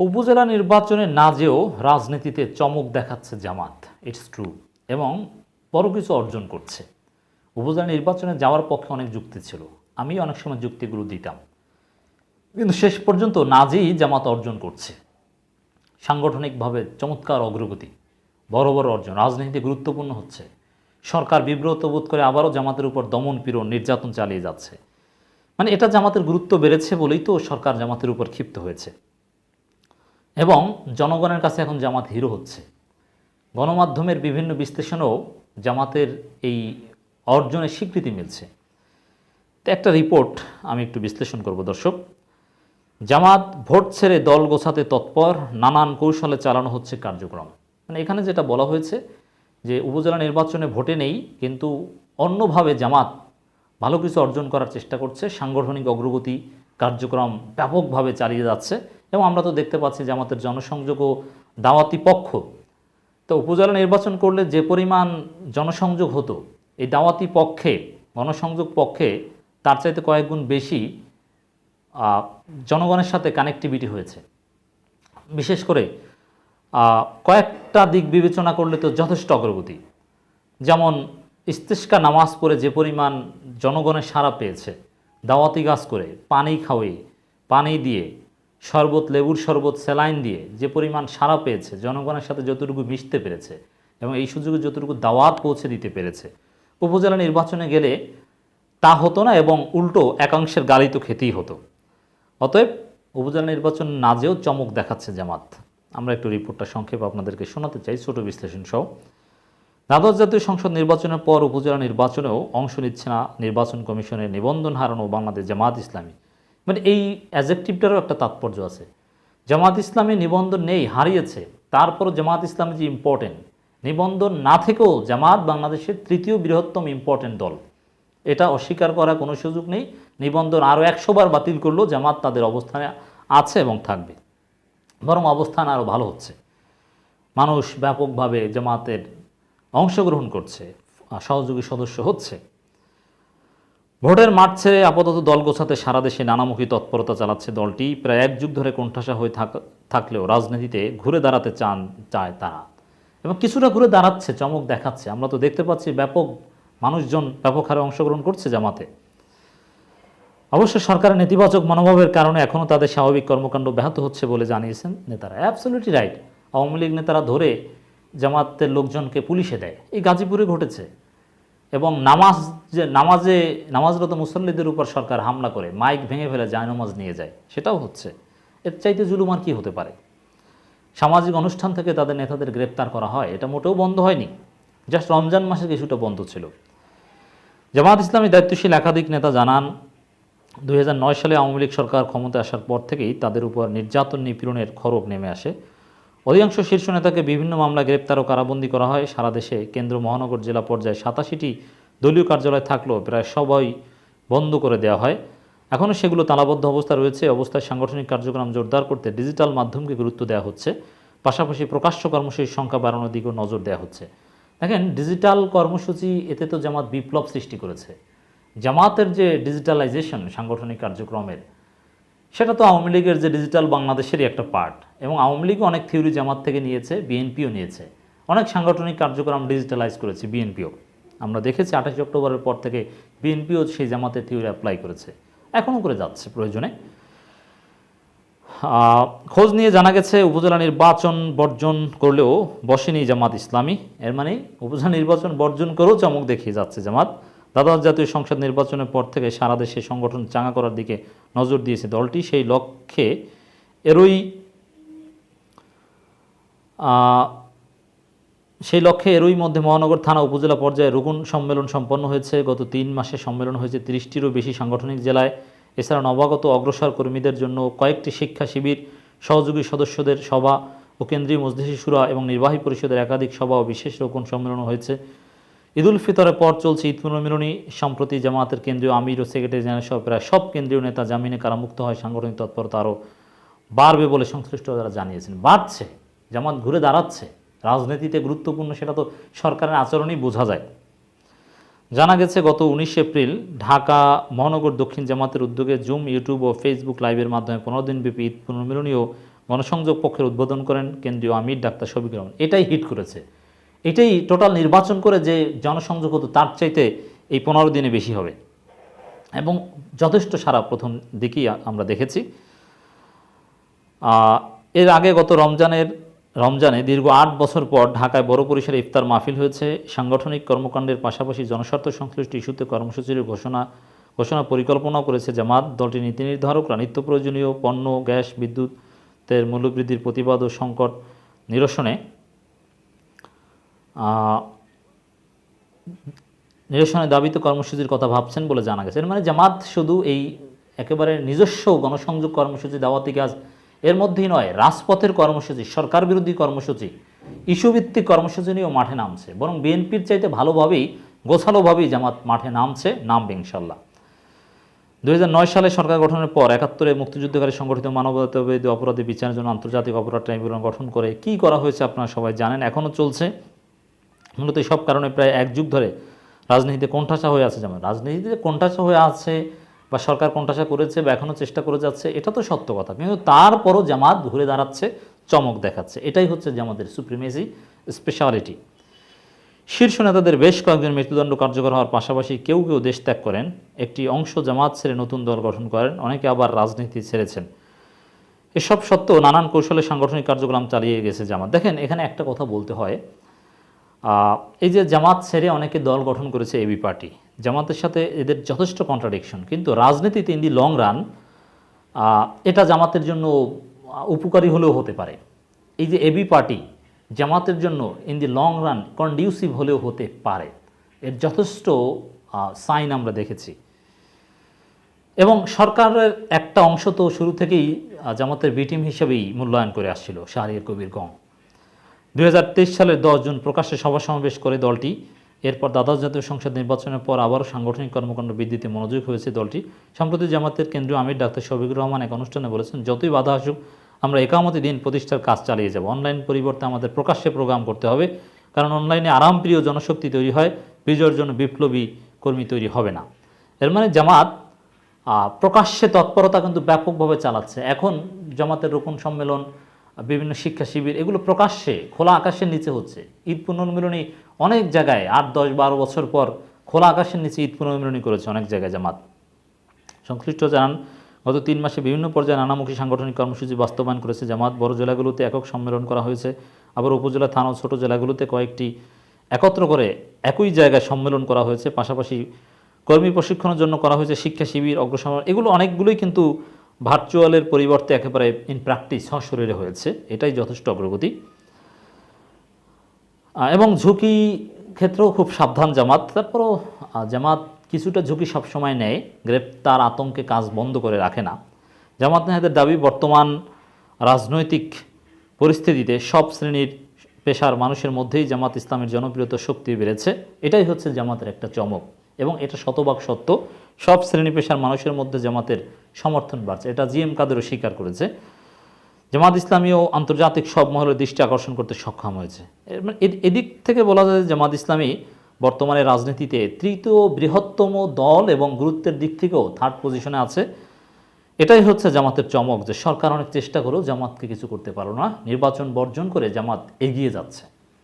উপজেলা নির্বাচনে না যেও রাজনীতিতে চমক দেখাচ্ছে জামাত। ইটস ট্রু এবং বড় কিছু অর্জন করছে। উপজেলা নির্বাচনে যাওয়ার পক্ষে অনেক যুক্তি ছিল। আমি অনেক সময় যুক্তিগুলো দিতাম। কিন্তু শেষ পর্যন্ত না যেয়েই জামাত অর্জন করছে। সাংগঠনিকভাবে চমৎকার অগ্রগতি, বড় বড় অর্জন রাজনীতিতে গুরুত্বপূর্ণ হচ্ছে। সরকার বিব্রত বোধ করে আবারও জামাতের উপর দমন পীড়ন নির্যাতন চালিয়ে যাচ্ছে। মানে এটা জামাতের গুরুত্ব বেড়েছে বলেই তো সরকার জামাতের উপর ক্ষিপ্ত হয়েছে। এবং জনগণের কাছে এখন জামাত হিরো হচ্ছে। গণমাধ্যমের বিভিন্ন বিশ্লেষণেও জামাতের এই অর্জনের স্বীকৃতি মিলছে। তো একটা রিপোর্ট আমি একটু বিশ্লেষণ করব, দর্শক। জামাত ভোট ছেড়ে দল গোছাতে তৎপর, নানান কৌশলে চালানো হচ্ছে কার্যক্রম। মানে এখানে যেটা বলা হয়েছে যে উপজেলা নির্বাচনে ভোটে নেই, কিন্তু অন্যভাবে জামাত ভালো কিছু অর্জন করার চেষ্টা করছে। সাংগঠনিক অগ্রগতি কার্যক্রম ব্যাপকভাবে চালিয়ে যাচ্ছে। এবং আমরা তো দেখতে পাচ্ছি জামাতের জনসংযোগ ও দাওয়াতি পক্ষ। তো উপজেলা নির্বাচন করলে যে পরিমাণ জনসংযোগ হতো, এই দাওয়াতি পক্ষে, গণসংযোগ পক্ষে তার চাইতে কয়েক গুণ বেশি জনগণের সাথে কানেক্টিভিটি হয়েছে। বিশেষ করে কয়েকটা দিক বিবেচনা করলে তো যথেষ্ট অগ্রগতি। যেমন, ইস্তেস্কা নামাজ পড়ে যে পরিমাণ জনগণের সাড়া পেয়েছে, দাওয়াতি গাছ করে, পানি খাওয়িয়ে পানি দিয়ে শরবত, লেবুর শরবত, স্যালাইন দিয়ে যে পরিমাণ সাড়া পেয়েছে, জনগণের সাথে যতটুকু মিশতে পেরেছে এবং এই সুযোগে যতটুকু দাওয়াত পৌঁছে দিতে পেরেছে, উপজেলা নির্বাচনে গেলে তা হতো না এবং উল্টো একাংশের গালি তো খেতেই হতো। অতএব উপজেলা নির্বাচন না যেও চমক দেখাচ্ছে জামাত। আমরা একটু রিপোর্টটা সংক্ষেপে আপনাদেরকে শোনাতে চাই, ছোট বিশ্লেষণ সহ। দ্বাদশ জাতীয় সংসদ নির্বাচনের পর উপজেলা নির্বাচনেও অংশ নিচ্ছে না নির্বাচন কমিশনের নিবন্ধন হারানো বাংলাদেশ জামাত ইসলামী। মানে এই অ্যাজেক্টিভটারও একটা তাৎপর্য আছে। জামাত ইসলামী নিবন্ধন নেই, হারিয়েছে। তারপরও জামাত ইসলাম যে ইম্পর্টেন্ট নিবন্ধন না থেকেও জামাত বাংলাদেশের তৃতীয় বৃহত্তম ইম্পর্টেন্ট দল। এটা অস্বীকার করার কোনো সুযোগ নেই। নিবন্ধন আরও একশো বার বাতিল করলেও জামাত তাদের অবস্থানে আছে এবং থাকবে। বরং অবস্থান আরও ভালো হচ্ছে। মানুষ ব্যাপকভাবে জামাতের অংশগ্রহণ করছে, সহযোগী সদস্য হচ্ছে। ভোটের মাঠ ছেড়ে আপাতত দল গোছাতে সারা দেশে নানামুখী তৎপরতা চালাচ্ছে দলটি। প্রায় এক যুগ ধরে কোণঠাসা হয়ে থাক- থাকলেও রাজনীতিতে ঘুরে দাঁড়াতে চান চায় তারা। এবং কিছুটা ঘুরে দাঁড়াচ্ছে, চমক দেখাচ্ছে। আমরা তো দেখতে পাচ্ছি ব্যাপক মানুষজন ব্যাপক হারে অংশগ্রহণ করছে জামাতে। অবশ্য সরকারের নেতিবাচক মনোভাবের কারণে এখনও তাদের স্বাভাবিক কর্মকাণ্ড ব্যাহত হচ্ছে বলে জানিয়েছেন নেতারা। অ্যাবসলিউটলি রাইট আওয়ামী লীগ নেতারা ধরে জামাতের লোকজনকে পুলিশে দেয়। এই গাজীপুরে ঘটেছে। এবং নামাজ যে, নামাজে, নামাজরত মুসল্লিদের উপর সরকার হামলা করে, মাইক ভেঙে ফেলে জায়নামাজ নিয়ে যায়, সেটাও হচ্ছে। এর চাইতে জুলুম আর কি হতে পারে? সামাজিক অনুষ্ঠান থেকে তাদের নেতাদের গ্রেপ্তার করা হয়, এটা মোটেও বন্ধ হয়নি। জাস্ট রমজান মাসে কিছুটা বন্ধ ছিল। জামাত ইসলামী দায়িত্বশীল একাধিক নেতা জানান, দুই হাজার নয় সালে আওয়ামী লীগ সরকার ক্ষমতায় আসার পর থেকেই তাদের উপর নির্যাতন নিপীড়নের খড়গ নেমে আসে। অধিকাংশ শীর্ষ নেতাকে বিভিন্ন মামলা গ্রেপ্তার ও কারাবন্দী করা হয়। সারা দেশে কেন্দ্র মহানগর জেলা পর্যায়ে সাতাশিটি দলীয় কার্যালয় থাকলেও প্রায় সবাই বন্ধ করে দেওয়া হয়। এখনও সেগুলো তালাবদ্ধ অবস্থা রয়েছে। অবস্থায় সাংগঠনিক কার্যক্রম জোরদার করতে ডিজিটাল মাধ্যমকে গুরুত্ব দেওয়া হচ্ছে। পাশাপাশি প্রকাশ্য কর্মসূচির সংখ্যা বাড়ানোর দিকেও নজর দেওয়া হচ্ছে। দেখেন, ডিজিটাল কর্মসূচি এতে তো জামাত বিপ্লব সৃষ্টি করেছে। জামাতের যে ডিজিটালাইজেশন সাংগঠনিক কার্যক্রমের, সেটা তো আওয়ামী লীগের যে ডিজিটাল বাংলাদেশেরই একটা পার্ট। এবং আওয়ামী লীগও অনেক থিওরি জামাত থেকে নিয়েছে, বিএনপিও নিয়েছে। অনেক সাংগঠনিক কার্যক্রম ডিজিটালাইজ করেছে বিএনপিও। আমরা দেখেছি আঠাশে অক্টোবরের পর থেকে বিএনপিও সেই জামাতের থিওরি অ্যাপ্লাই করেছে। এখনও করে যাচ্ছে প্রয়োজনে। খোঁজ নিয়ে জানা গেছে উপজেলা নির্বাচন বর্জন করলেও বসেনি জামাত ইসলামী। এর মানে উপজেলা নির্বাচন বর্জন করেও চমক দেখিয়ে যাচ্ছে জামাত। দ্বাদশ জাতীয় সংসদ নির্বাচনের পর থেকে সারা দেশে সংগঠন চাঙা করার দিকে নজর দিয়েছে দলটি। সেই লক্ষ্যে এরই সেই লক্ষ্যে এরই মধ্যে মহানগর থানা উপজেলা পর্যায়ে রুকুন সম্মেলন সম্পন্ন হয়েছে। গত তিন মাসে সম্মেলন হয়েছে তিরিশটিরও বেশি সাংগঠনিক জেলায়। এছাড়া নবাগত অগ্রসর কর্মীদের জন্য কয়েকটি শিক্ষা শিবির, সহযোগী সদস্যদের সভা ও কেন্দ্রীয় মজলিসি সুরা এবং নির্বাহী পরিষদের একাধিক সভা ও বিশেষ রোকন সম্মেলন হয়েছে। ঈদুল ফিতরের পর চলছে ঈদ পুনর্মিলনী। সম্প্রতি জামায়াতের কেন্দ্রীয় আমির ও সেক্রেটারি জেনারেল সহ প্রায় সব কেন্দ্রীয় নেতা জামিনে কারামুক্ত হয়। সাংগঠনিক তৎপরতা আরও বাড়বে বলে সংশ্লিষ্ট সংশ্লিষ্টরা জানিয়েছেন। বাড়ছে। জামাত ঘুরে দাঁড়াচ্ছে, রাজনীতিতে গুরুত্বপূর্ণ সেটা তো সরকারের আচরণেই বোঝা যায়। জানা গেছে, গত উনিশ এপ্রিল ঢাকা মহানগর দক্ষিণ জামাতের উদ্যোগে জুম, ইউটিউব ও ফেসবুক লাইভের মাধ্যমে পনেরো দিনব্যাপী ঈদ পুনর্মিলনী ও গণসংযোগ পক্ষের উদ্বোধন করেন কেন্দ্রীয় আমির ডাক্তার শফিক রহমান। এটাই হিট করেছে। এটাই টোটাল নির্বাচন করে যে জনসংযোগ হতো, তার চাইতে এই পনেরো দিনে বেশি হবে। এবং যথেষ্ট সারা প্রথম দিকেই আমরা দেখেছি। এর আগে গত রমজানের রমজানে দীর্ঘ আট বছর পর ঢাকায় বড় পরিসরে ইফতার মাহফিল হয়েছে। সাংগঠনিক কর্মকাণ্ডের পাশাপাশি জনস্বার্থ সংশ্লিষ্ট ইস্যুতে কর্মসূচির ঘোষণা ঘোষণা পরিকল্পনাও করেছে জামাত। দলটির নীতি নির্ধারকরা নিত্য প্রয়োজনীয় পণ্য, গ্যাস বিদ্যুতের মূল্যবৃদ্ধির প্রতিবাদ ও সংকট নিরসনে নিরসনে দাবিত কর্মসূচির কথা ভাবছেন বলে জানা গেছে। মানে জামাত শুধু এই একেবারে নিজস্ব গণসংযোগ কর্মসূচি দাওয়াতি কাজ এর মধ্যেই নয়, রাজপথের কর্মসূচি, সরকার বিরোধী কর্মসূচি, ইস্যুভিত্তিক কর্মসূচি নিয়েও মাঠে নামছে। বরং বিএনপির চাইতে ভালোভাবেই, গোছালোভাবেই জামাত মাঠে নামছে, নামবে ইনশাল্লাহ দুই সালে সরকার গঠনের পর একাত্তরে মুক্তিযুদ্ধকারী সংগঠিত মানবতাবিরোধী অপরাধী বিচারের জন্য আন্তর্জাতিক অপরাধ ট্রাইব্যুনাল গঠন করে কি করা হয়েছে আপনারা সবাই জানেন, এখনও চলছে। মূলত সব কারণে প্রায় এক যুগ ধরে রাজনীতিতে কোণঠাসা হয়ে আছে যেমন রাজনীতিতে কোণঠাসা হয়ে আছে বা সরকার কোণঠাসা করেছে বা এখনও চেষ্টা করে যাচ্ছে, এটা তো সত্য কথা। কিন্তু তারপরও জামাত ঘুরে দাঁড়াচ্ছে, চমক দেখাচ্ছে। এটাই হচ্ছে জামাতের সুপ্রিমেসি স্পেশালিটি শীর্ষ নেতাদের বেশ কয়েকজন মৃত্যুদণ্ড কার্যকর হওয়ার পাশাপাশি কেউ কেউ দেশ ত্যাগ করেন। একটি অংশ জামাত ছেড়ে নতুন দল গঠন করেন, অনেকে আবার রাজনীতি ছেড়েছেন। এসব সত্ত্বেও নানান কৌশলে সাংগঠনিক কার্যক্রম চালিয়ে গেছে জামাত। দেখেন, এখানে একটা কথা বলতে হয় এই যে জামাত ছেড়ে অনেকে দল গঠন করেছে এবি পার্টি জামাতের সাথে এদের যথেষ্ট কন্ট্রাডিকশন কিন্তু রাজনীতিতে ইন দি লং রান এটা জামাতের জন্য উপকারী হলেও হতে পারে। এই যে এবি পার্টি জামাতের জন্য in the long run conducive হলেও হতে পারে। এর যথেষ্ট সাইন আমরা দেখেছি। এবং সরকারের একটা অংশ তো শুরু থেকেই জামাতের বিটিম হিসেবেই মূল্যায়ন করে আসছিল, শাহরিয়ার কবির গং। দুই হাজার তেইশ সালের দশ জুন প্রকাশ্যে সভা সমাবেশ করে দলটি। এরপর দ্বাদশ জাতীয় সংসদ নির্বাচনের পর আবারও সাংগঠনিক কর্মকাণ্ড বৃদ্ধিতে মনোযোগ হয়েছে দলটি। সম্প্রতি জামাতের কেন্দ্রীয় আমির ডাক্তার শফিকুর রহমান এক অনুষ্ঠানে বলেছেন, যতই বাধা আসুক, আমরা একামতি দিন প্রতিষ্ঠার কাজ চালিয়ে যাব। অনলাইন পরিবর্তে আমাদের প্রকাশ্যে প্রোগ্রাম করতে হবে, কারণ অনলাইনে আরামপ্রিয় জনশক্তি তৈরি হয় বিজয়ের জন্য বিপ্লবী কর্মী তৈরি হবে না। এর মানে জামাত প্রকাশ্যে তৎপরতা কিন্তু ব্যাপকভাবে চালাচ্ছে। এখন জামাতের রোকন সম্মেলন বিভিন্ন শিক্ষা শিবির, এগুলো প্রকাশ্যে, খোলা আকাশের নিচে হচ্ছে। ঈদ পুনর্মিলনী অনেক জায়গায়, আট, দশ, বারো বছর পর খোলা আকাশের নিচে ঈদ পুনর্মিলনী করেছে অনেক জায়গায় জামাত। সংশ্লিষ্ট জানান, গত তিন মাসে বিভিন্ন পর্যায়ে নানামুখী সাংগঠনিক কর্মসূচি বাস্তবায়ন করেছে জামাত। বড় জেলাগুলোতে একক সম্মেলন করা হয়েছে। আবার উপজেলা থানা ও ছোট জেলাগুলোতে কয়েকটি একত্র করে একই জায়গায় সম্মেলন করা হয়েছে। পাশাপাশি কর্মী প্রশিক্ষণের জন্য করা হয়েছে শিক্ষা শিবির অগ্রসর এগুলো অনেকগুলোই কিন্তু ভার্চুয়ালের পরিবর্তে একেবারে ইন প্র্যাকটিস সশরীরে হয়েছে, এটাই যথেষ্ট অগ্রগতি। এবং ঝুঁকি ক্ষেত্রেও খুব সাবধান জামাত। তারপরও জামাত কিছুটা ঝুঁকি সবসময় নেয়, গ্রেপ্তার আতঙ্কে কাজ বন্ধ করে রাখে না। জামাত নেহাদের দাবি, বর্তমান রাজনৈতিক পরিস্থিতিতে সব শ্রেণির পেশার মানুষের মধ্যেই জামাত ইসলামের জনপ্রিয়তা শক্তি বেড়েছে। এটাই হচ্ছে জামাতের একটা চমক। এবং এটা শতভাগ সত্য, সব শ্রেণি পেশার মানুষের মধ্যে জামাতের সমর্থন বাড়ছে। এটা জি এম কাদেরও স্বীকার করেছে। জামাত ইসলামীও আন্তর্জাতিক সব মহলের দৃষ্টি আকর্ষণ করতে সক্ষম হয়েছে। মানে এদিক থেকে বলা যায় জামাত ইসলামী বর্তমানে রাজনীতিতে তৃতীয় বৃহত্তম দল এবং গুরুত্বের দিক থেকেও থার্ড পজিশনে আছে। এটাই হচ্ছে জামাতের চমক যে সরকার অনেক চেষ্টা করেও জামাতকে কিছু করতে পারো না। নির্বাচন বর্জন করে জামাত এগিয়ে যাচ্ছে।